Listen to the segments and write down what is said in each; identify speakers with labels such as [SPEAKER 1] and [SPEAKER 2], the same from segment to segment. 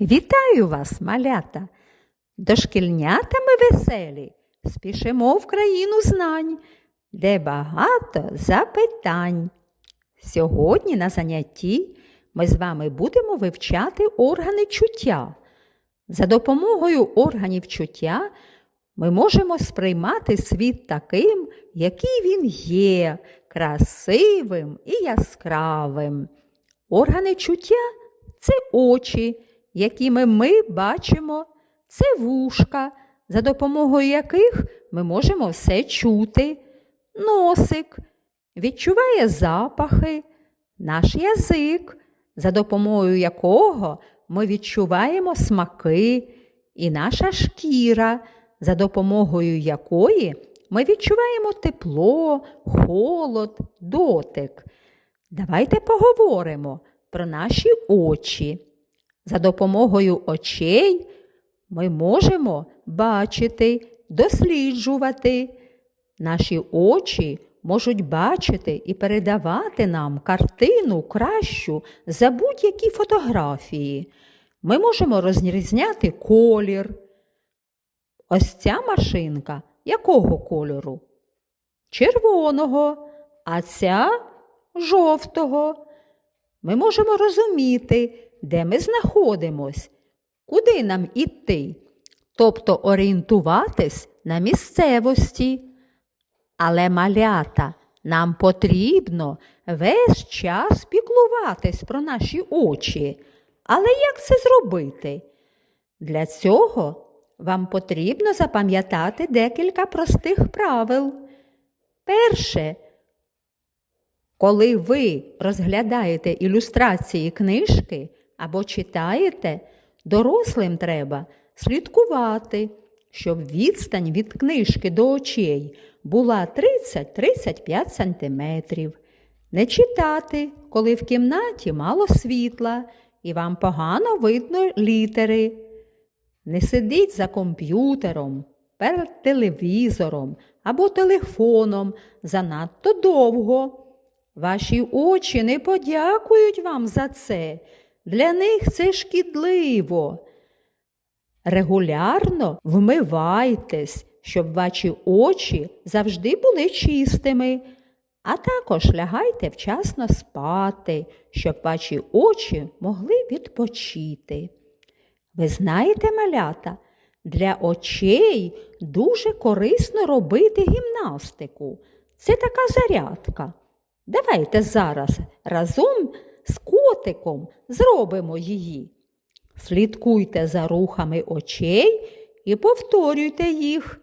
[SPEAKER 1] Вітаю вас, малята! Дошкільнята ми веселі, спішимо в країну знань, де багато запитань. Сьогодні на занятті ми з вами будемо вивчати органи чуття. За допомогою органів чуття ми можемо сприймати світ таким, який він є, красивим і яскравим. Органи чуття це очі, якими ми бачимо, це вушка, за допомогою яких ми можемо все чути, носик, відчуває запахи, наш язик, за допомогою якого ми відчуваємо смаки, і наша шкіра, за допомогою якої ми відчуваємо тепло, холод, дотик. Давайте поговоримо про наші очі. За допомогою очей ми можемо бачити, досліджувати. Наші очі можуть бачити і передавати нам картину кращу за будь-які фотографії. Ми можемо розрізняти колір. Ось ця машинка якого кольору? Червоного, а ця жовтого. Ми можемо розуміти, де ми знаходимось, куди нам іти, тобто орієнтуватись на місцевості. Але малята, нам потрібно весь час піклуватись про наші очі. Але як це зробити? Для цього вам потрібно запам'ятати декілька простих правил. Перше, коли ви розглядаєте ілюстрації книжки або читаєте, дорослим треба слідкувати, щоб відстань від книжки до очей була 30-35 см. Не читати, коли в кімнаті мало світла і вам погано видно літери. Не сидіть за комп'ютером, перед телевізором або телефоном занадто довго. Ваші очі не подякують вам за це. Для них це шкідливо. Регулярно вмивайтесь, щоб ваші очі завжди були чистими, а також лягайте вчасно спати, щоб ваші очі могли відпочити. Ви знаєте, малята, для очей дуже корисно робити гімнастику. Це така зарядка. Давайте зараз разом з котиком зробимо її. Слідкуйте за рухами очей і повторюйте їх.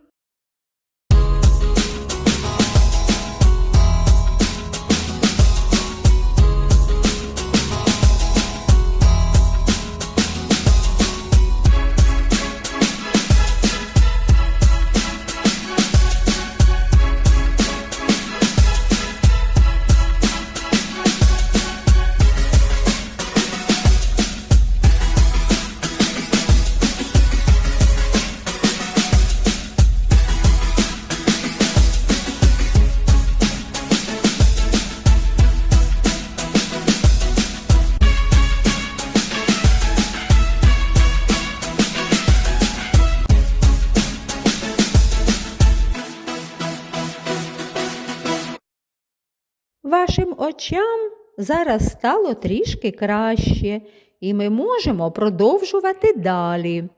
[SPEAKER 1] Вашим очам зараз стало трішки краще, і ми можемо продовжувати далі.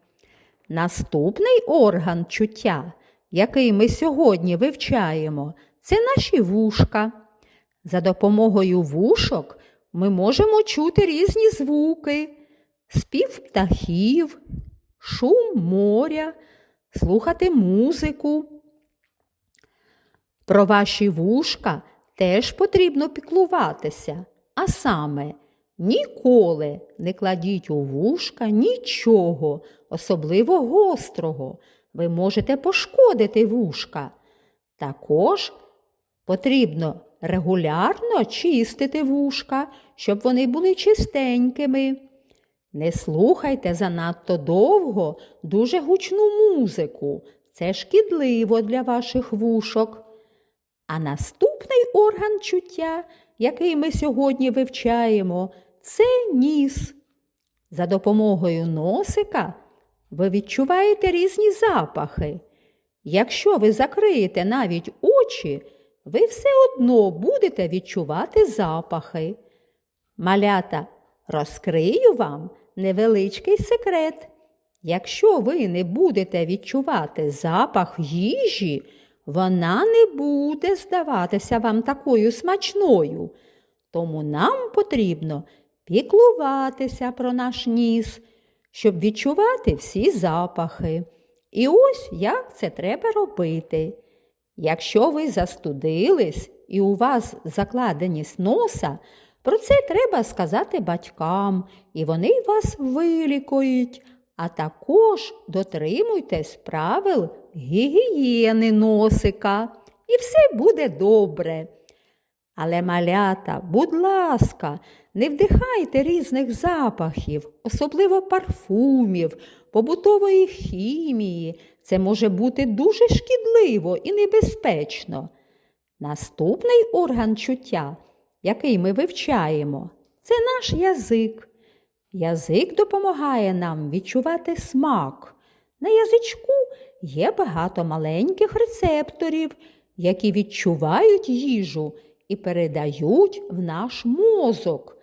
[SPEAKER 1] Наступний орган чуття, який ми сьогодні вивчаємо, це наші вушка. За допомогою вушок ми можемо чути різні звуки, спів птахів, шум моря, слухати музику. Про ваші вушка теж потрібно піклуватися, а саме ніколи не кладіть у вушка нічого, особливо гострого. Ви можете пошкодити вушка. Також потрібно регулярно чистити вушка, щоб вони були чистенькими. Не слухайте занадто довго дуже гучну музику. Це шкідливо для ваших вушок. А наступний орган чуття, який ми сьогодні вивчаємо, це ніс. За допомогою носика ви відчуваєте різні запахи. Якщо ви закриєте навіть очі, ви все одно будете відчувати запахи. Малята, розкрию вам невеличкий секрет. Якщо ви не будете відчувати запах їжі, вона не буде здаватися вам такою смачною. Тому нам потрібно піклуватися про наш ніс, щоб відчувати всі запахи. І ось як це треба робити. Якщо ви застудились і у вас закладеність носа, про це треба сказати батькам, і вони вас вилікують. А також дотримуйтесь правил гігієни носика, і все буде добре. Але, малята, будь ласка, не вдихайте різних запахів, особливо парфумів, побутової хімії. Це може бути дуже шкідливо і небезпечно. Наступний орган чуття, який ми вивчаємо, це наш язик. Язик допомагає нам відчувати смак. На язичку є багато маленьких рецепторів, які відчувають їжу і передають в наш мозок.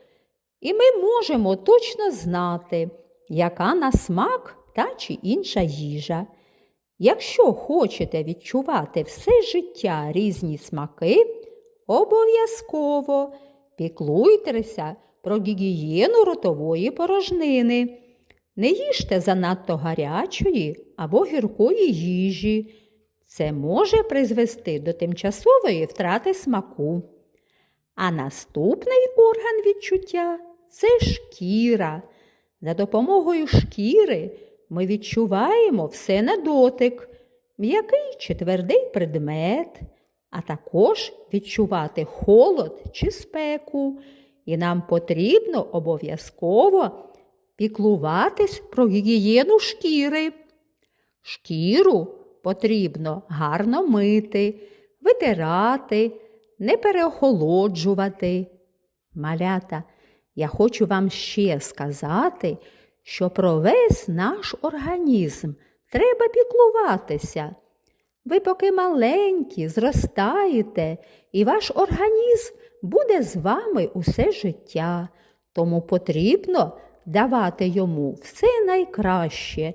[SPEAKER 1] І ми можемо точно знати, яка на смак та чи інша їжа. Якщо хочете відчувати все життя різні смаки, обов'язково піклуйтеся про гігієну ротової порожнини. Не їжте занадто гарячої або гіркої їжі. Це може призвести до тимчасової втрати смаку. А наступний орган відчуття це шкіра. За допомогою шкіри ми відчуваємо все на дотик, м'який чи твердий предмет, а також відчувати холод чи спеку. І нам потрібно обов'язково піклуватись про гігієну шкіри. Шкіру потрібно гарно мити, витирати, не переохолоджувати. Малята, я хочу вам ще сказати, що про весь наш організм треба піклуватися. Ви поки маленькі, зростаєте, і ваш організм буде з вами усе життя, тому потрібно давати йому все найкраще,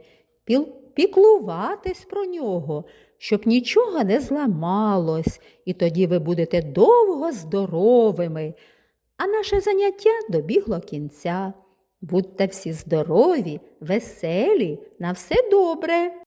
[SPEAKER 1] піклуватись про нього, щоб нічого не зламалось, і тоді ви будете довго здоровими. А наше заняття добігло кінця. Будьте всі здорові, веселі, на все добре.